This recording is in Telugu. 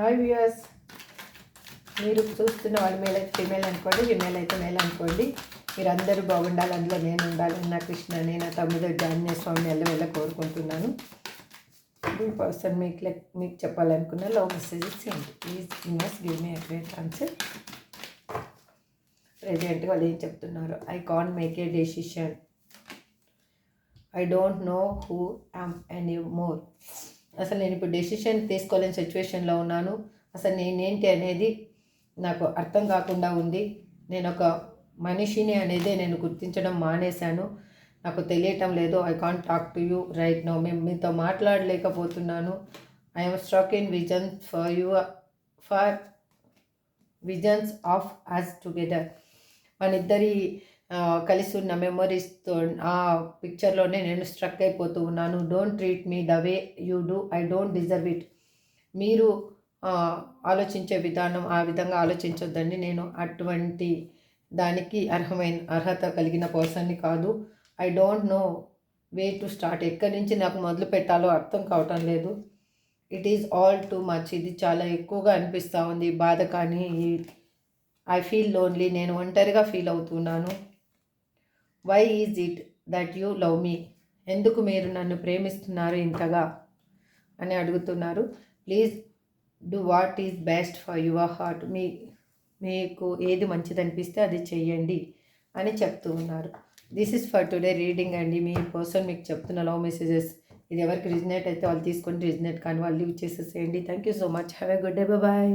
హాయ్ వ్యూయర్స్ మీరు చూస్తున్న వాళ్ళు మేల్ అయితే ఫీమేల్ అనుకోండి ఫిమేల్ అయితే మేల్ అనుకోండి. మీరు అందరూ బాగుండాలి అందులో నేను ఉండాలి నా కృష్ణ నేను తమ్ముడు జాన్య స్వామి వెళ్ళ కోరుకుంటున్నాను. ఈ పర్సన్ మీకు లెక్ మీకు చెప్పాలనుకున్న లవ్ మెసేజెస్ ఏంటి? Please you must give me a great answer present వాళ్ళు ఏం చెప్తున్నారు? I can't make a decision I don't know who am any more అసలు నేను ఇప్పుడు డెసిషన్ తీసుకోలేని సిచ్యువేషన్లో ఉన్నాను. అసలు నేనేంటి అనేది నాకు అర్థం కాకుండా ఉంది. నేను ఒక మనిషిని అనేది నేను గుర్తించడం మానేశాను. నాకు తెలియటం లేదు. I can't talk to you right no మేము మీతో మాట్లాడలేకపోతున్నాను. I'm struck in vision for you for visions of us together మనిద్దరి కలిసి ఉన్న మెమరీస్తో ఆ పిక్చర్లోనే నేను స్ట్రక్ అయిపోతూ ఉన్నాను. Don't treat me the way you do I don't deserve it మీరు ఆలోచించే విధానం ఆ విధంగా ఆలోచించొద్దండి. నేను అటువంటి దానికి అర్హమైన అర్హత కలిగిన పర్సన్ని కాదు. I don't know way to start ఎక్కడి నుంచి నాకు మొదలు పెట్టాలో అర్థం కావటం లేదు. It is all too much ఇది చాలా ఎక్కువగా అనిపిస్తూ ఉంది. బాధ కానీ ఐ ఫీల్ లోన్లీ నేను ఒంటరిగా ఫీల్ అవుతున్నాను why is it that you love me ఎందుకు మీరు నన్ను ప్రేమిస్తున్నారు ఇంతగా? అని అడుగుతున్నారు. Please do what is best for your heart మీ మీకు ఏది మంచిది అనిపిస్తే అది చెయ్యండి అని చెప్తూ ఉన్నారు. This is for today reading అండి. మీ పర్సన్ మీకు చెప్తున్న లవ్ మెసేజెస్ ఇది ఎవరికి రిజినేట్ అయితే వాళ్ళు తీసుకొని రిజినేట్ కానీ వాళ్ళు లీవ్ చేసేసేయండి. Thank you so much have a good day bye